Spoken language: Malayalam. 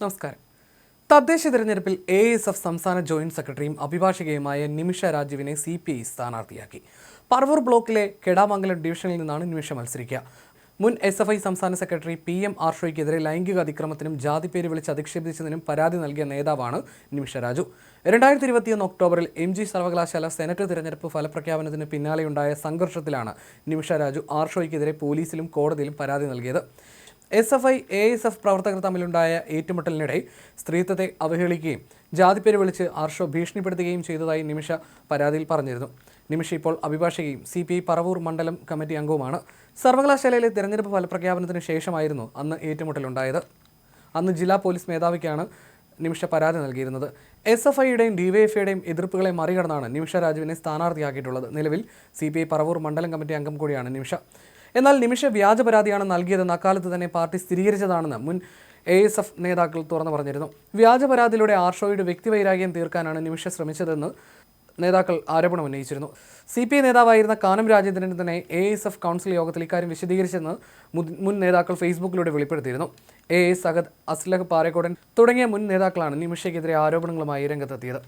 നമസ്കാരം. തദ്ദേശ തിരഞ്ഞെടുപ്പിൽ എ എസ് എഫ് സംസ്ഥാന ജോയിന്റ് സെക്രട്ടറിയും അഭിഭാഷകയുമായ നിമിഷ രാജുവിനെ സി പി ഐ സ്ഥാനാർത്ഥിയാക്കി. പറവൂർ ബ്ലോക്കിലെ കെടാമംഗലം ഡിവിഷനിൽ നിന്നാണ് നിമിഷ മത്സരിക്കുക. മുൻ എസ് എഫ് ഐ സംസ്ഥാന സെക്രട്ടറി പി എം ആർഷോയ്ക്കെതിരെ ലൈംഗിക അതിക്രമത്തിനും ജാതിപ്പേര് വിളിച്ച് അധിക്ഷേപിച്ചതിനും പരാതി നൽകിയ നേതാവാണ് നിമിഷ രാജു. രണ്ടായിരത്തി ഇരുപത്തിയൊന്ന് ഒക്ടോബറിൽ എം ജി സർവകലാശാല സെനറ്റ് തിരഞ്ഞെടുപ്പ് ഫലപ്രഖ്യാപനത്തിന് പിന്നാലെയുണ്ടായ സംഘർഷത്തിലാണ് നിമിഷ രാജു ആർഷോയ്ക്കെതിരെ പോലീസിലും കോടതിയിലും പരാതി നൽകിയത്. S F I A S F പ്രവർത്തകർ തമ്മിലുണ്ടായ ഏറ്റുമുട്ടലിനിടെ സ്ത്രീത്വത്തെ അവഹേളിക്കുകയും ജാതിപ്പേര് വിളിച്ച് ആർഷോ ഭീഷണിപ്പെടുത്തുകയും ചെയ്തതായി നിമിഷ പരാതിയിൽ പറഞ്ഞിരുന്നു. നിമിഷ ഇപ്പോൾ അഭിഭാഷകയും സി പി ഐ പറവൂർ മണ്ഡലം കമ്മിറ്റി അംഗവുമാണ്. സർവകലാശാലയിലെ തിരഞ്ഞെടുപ്പ് ഫലപ്രഖ്യാപനത്തിന് ശേഷമായിരുന്നു അന്ന് ഏറ്റുമുട്ടലുണ്ടായത്. അന്ന് ജില്ലാ പോലീസ് മേധാവിക്കാണ് നിമിഷ പരാതി നൽകിയിരുന്നത്. എസ് എഫ് ഐയുടെയും ഡിവൈഎഫ്ഐയുടെയും എതിർപ്പുകളെ മറികടന്നാണ് നിമിഷ രാജുവിനെ സ്ഥാനാർത്ഥിയാക്കിയിട്ടുള്ളത്. നിലവിൽ സി പി ഐ പറവൂർ മണ്ഡലം കമ്മിറ്റി അംഗം കൂടിയാണ് നിമിഷ. എന്നാൽ നിമിഷ വ്യാജ പരാതിയാണ് നൽകിയതെന്ന് അക്കാലത്ത് തന്നെ പാർട്ടി സ്ഥിരീകരിച്ചതാണെന്ന് മുൻ എ എസ് എഫ് നേതാക്കൾ തുറന്നു പറഞ്ഞിരുന്നു. വ്യാജ പരാതിയിലൂടെ ആർഷോയുടെ വ്യക്തിവൈരാഗ്യം തീർക്കാനാണ് നിമിഷ ശ്രമിച്ചതെന്ന് നേതാക്കൾ ആരോപണം ഉന്നയിച്ചിരുന്നു. സി പി ഐ നേതാവായിരുന്ന കാനം രാജേന്ദ്രൻ തന്നെ എ എസ് എഫ് കൗൺസിൽ യോഗത്തിൽ ഇക്കാര്യം വിശദീകരിച്ചെന്ന് മുൻ- നേതാക്കൾ ഫേസ്ബുക്കിലൂടെ വെളിപ്പെടുത്തിയിരുന്നു. എ എസ് അഗത് അസ്ലഹ് പാറേക്കോടൻ തുടങ്ങിയ മുൻ നേതാക്കളാണ് നിമിഷയ്ക്കെതിരെ ആരോപണങ്ങളുമായി രംഗത്തെത്തിയത്.